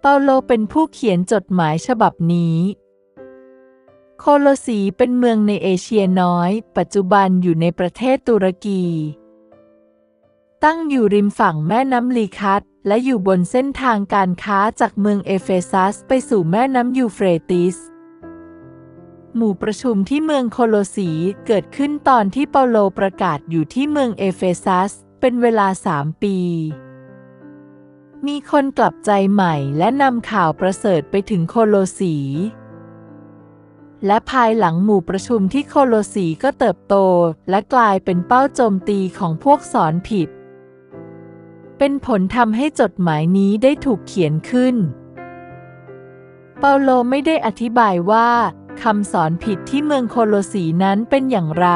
เปาโลเป็นผู้เขียนจดหมายฉบับนี้ โคโลสีเป็นเมืองในเอเชียน้อย ปัจจุบันอยู่ในประเทศตุรกี ตั้งอยู่ริมฝั่งแม่น้ำลีคัสและอยู่บนเส้นทางการค้าจากเมืองเอเฟซัสไปสู่แม่น้ำยูเฟรติส หมู่ประชุมที่เมืองโคโลสีเกิดขึ้นตอนที่เปาโลประกาศอยู่ที่เมืองเอเฟซัส เป็นเวลาสามปี มีคนกลับใจใหม่และนำข่าวประเสริฐไปถึงโคโลสี และภายหลังหมู่ประชุมที่โคโลสีก็เติบโต และกลายเป็นเป้าโจมตีของพวกสอนผิด เป็นผลทำให้จดหมายนี้ได้ถูกเขียนขึ้น เปาโลไม่ได้อธิบายว่าคำสอนผิดที่เมืองโคโลสีนั้นเป็นอย่างไร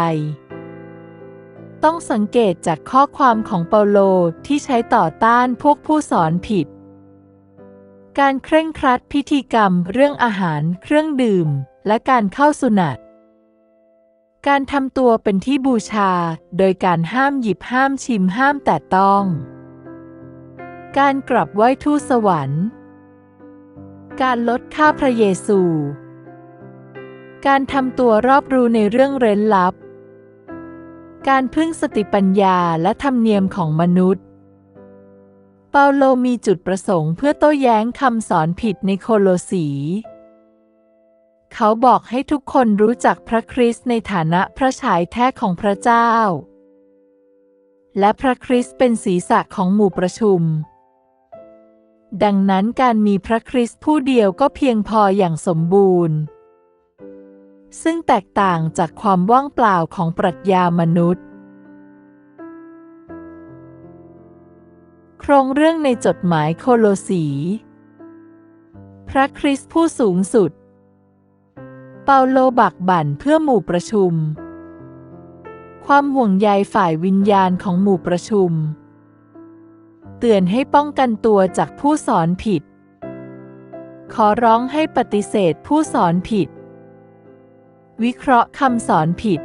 ต้องสังเกตจากข้อความของเปาโลที่ใช้ต่อต้านพวกผู้สอนผิด การเคร่งครัดพิธีกรรมเรื่องอาหารเครื่องดื่ม และการเข้าสุนัตการทำตัวเป็นที่บูชา โดยการห้ามหยิบห้ามชิมห้ามแต่ต้อง การกลับไหว้ทูตสวรรค์ การลดค่าพระเยซู การทำตัวรอบรู้ในเรื่องเร้นลับ การพึ่งสติปัญญาและธรรมเนียมของมนุษย์ เปาโลมีจุดประสงค์เพื่อโต้แย้งคำสอนผิดในโคโลสี เขาบอกให้ทุกคนรู้จักพระคริสต์ในฐานะพระฉายแท้ของพระเจ้า และพระคริสต์เป็นศีรษะของหมู่ประชุม ดังนั้นการมีพระคริสต์ผู้เดียวก็เพียงพออย่างสมบูรณ์ ซึ่งแตกต่างจากความว่างเปล่าของปรัชญามนุษย์ โครงเรื่องในจดหมายโคโลสี พระคริสต์ผู้สูงสุด เปาโลบักบั่นเพื่อหมู่ประชุม ความห่วงใยฝ่ายวิญญาณของหมู่ประชุม เตือนให้ป้องกันตัวจากผู้สอนผิด ขอร้องให้ปฏิเสธผู้สอนผิด วิเคราะห์คำสอนผิด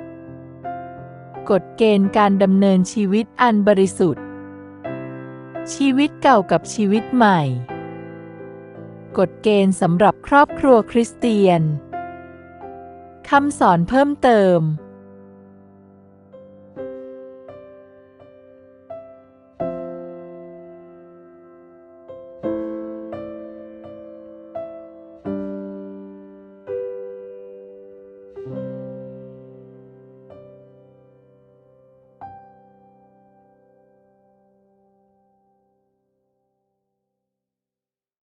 กฎเกณฑ์การดำเนินชีวิตอันบริสุทธิ์ ชีวิตเก่ากับชีวิตใหม่ กฎเกณฑ์สำหรับครอบครัวคริสเตียน คำสอนเพิ่มเติม